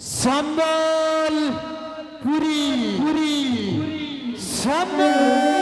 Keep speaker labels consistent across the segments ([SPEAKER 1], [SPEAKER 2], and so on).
[SPEAKER 1] সম্বল পুরী পুরী সম্বল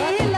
[SPEAKER 1] Hey.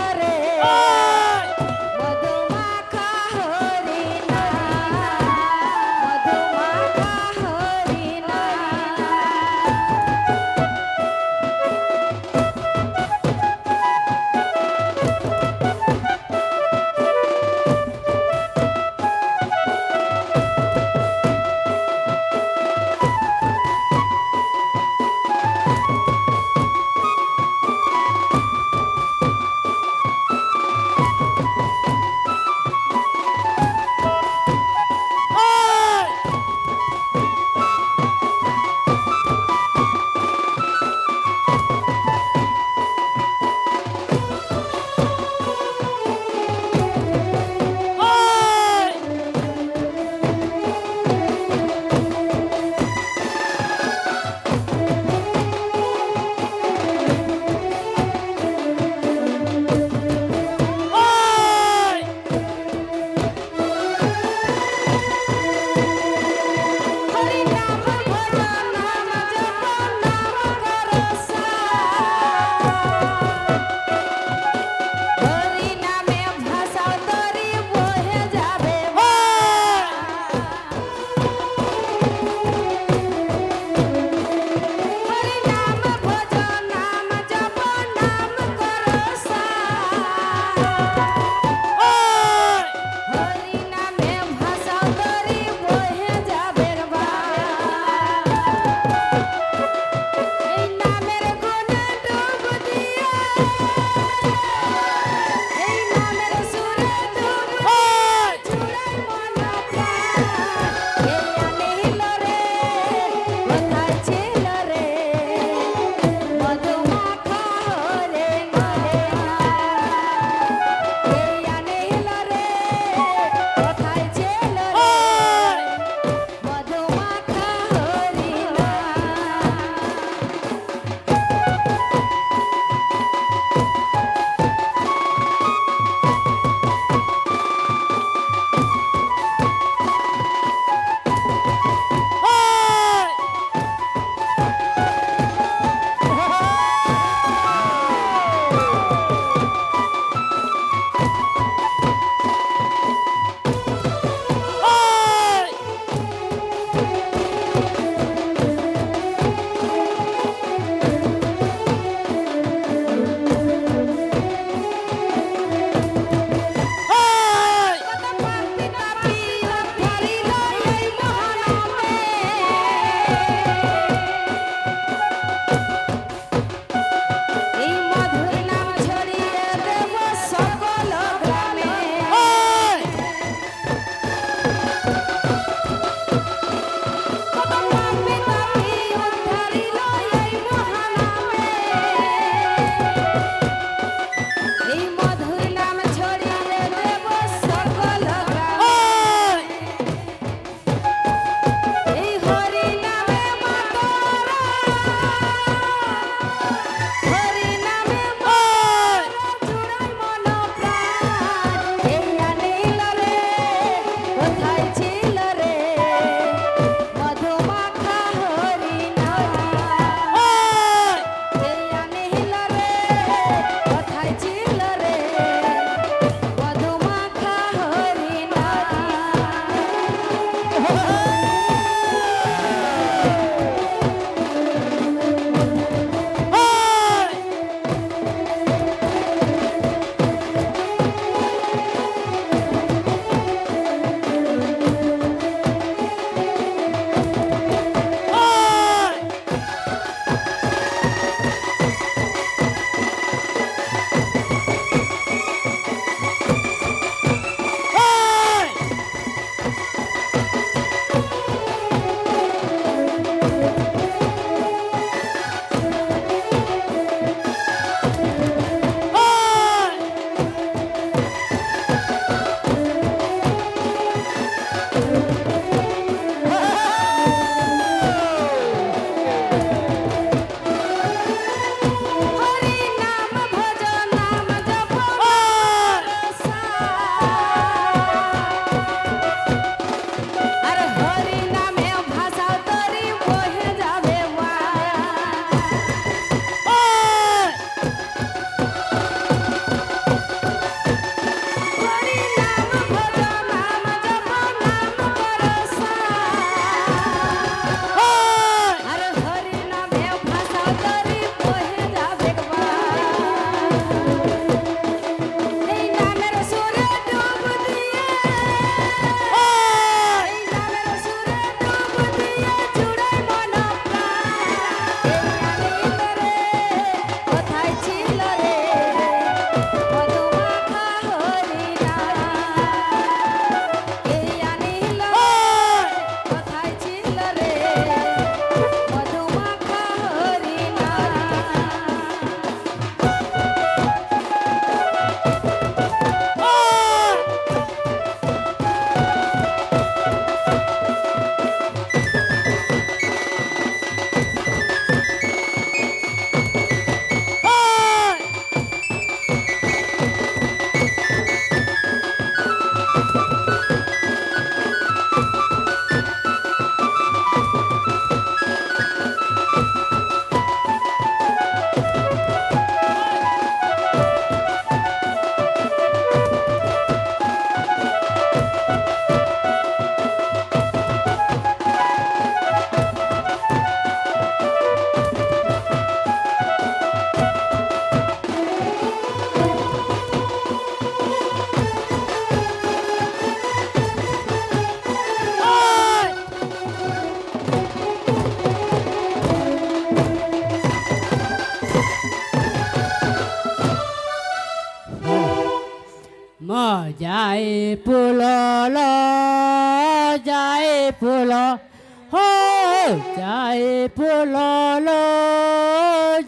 [SPEAKER 1] যায় পুলল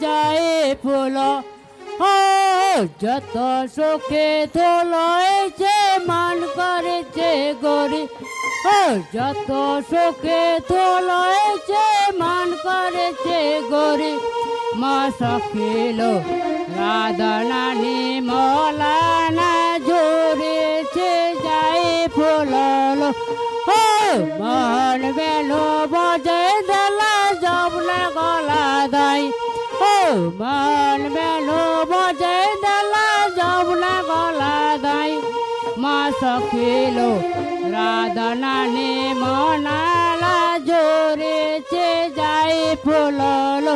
[SPEAKER 1] যায় ফুল হো যত সুখে তোলছে মান করেছে গরি ও যত সুখে তোলছে মান করেছে গরি মা সখিল রাধনানি মলানা জুড়েছে যাই ফুলল ও মন বেলো বজে মন বেলো বজে দলা জবলা গলা দাই। মা সখিল রাধনানি মনালা জোরেছে যাই ফুলল।